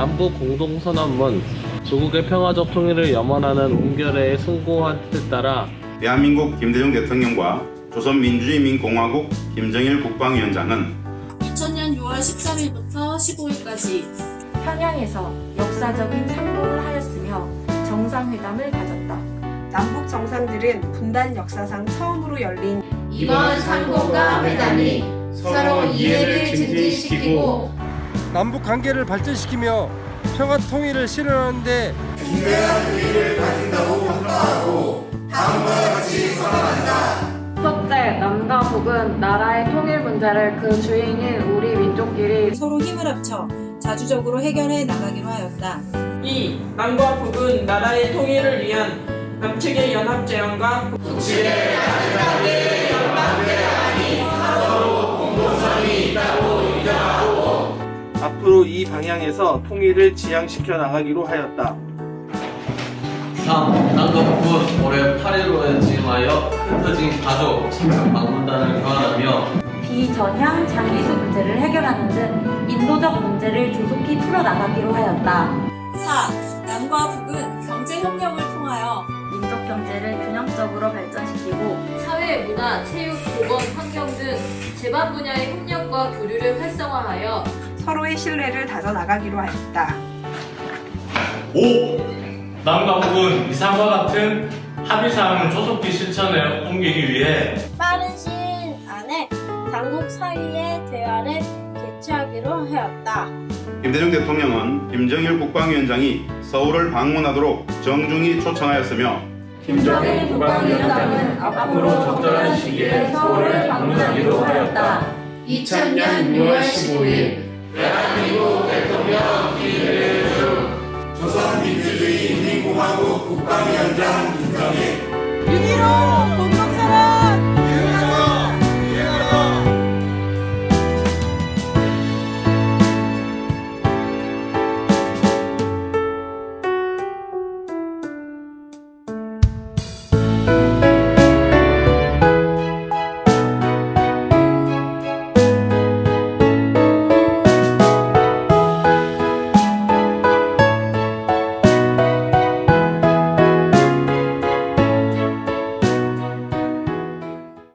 남북 공동선언문 조국의 평화적 통일을 염원하는 온결의 승고한 뜻에 따라 대한민국 김대중 대통령과 조선민주주의민공화국 김정일 국방위원장은 2000년 6월 13일부터 15일까지 평양에서 역사적인 상봉을 하였으며 정상회담을 가졌다. 남북 정상들은 분단 역사상 처음으로 열린 이번 상봉과 회담이 서로 이해를 증진시키고 남북 관계를 발전시키며 평화 통일을 실현하는데 첫째, 남과 북은 나라의 통일 문제를 그 주인인 우리 민족끼리 서로 힘을 합쳐 자주적으로 해결해 나가기로 하였다. 2. 남과 북은 나라의 통일을 위한 남측의 연합 제안과 앞으로 이 방향에서 통일을 지향시켜 나가기로 하였다. 3. 남과 북은 올해 8.15에 징하여 흩어진 가족, 친척 방문단을 교환하며 비전향 장기수 문제를 해결하는 등 인도적 문제를 조속히 풀어나가기로 하였다. 4. 남과 북은 경제 협력을 통하여 민족 경제를 균형적으로 발전시키고 사회, 문화, 체육, 보건, 환경 등 제반 분야의 협력과 교류를 활성화하여 서로의 신뢰를 다져 나가기로 하였다. 5. 남과 북은 이상과 같은 합의사항을 조속히 실천에 옮기기 위해 빠른 시일 안에 당국 사이의 대화를 개최하기로 하였다. 김대중 대통령은 김정일 국방위원장이 서울을 방문하도록 정중히 초청하였으며 김정일 국방위원장은 앞으로 적절한 시기에 서울을 방문하기로 하였다. 2000년 6월 15일 윤희로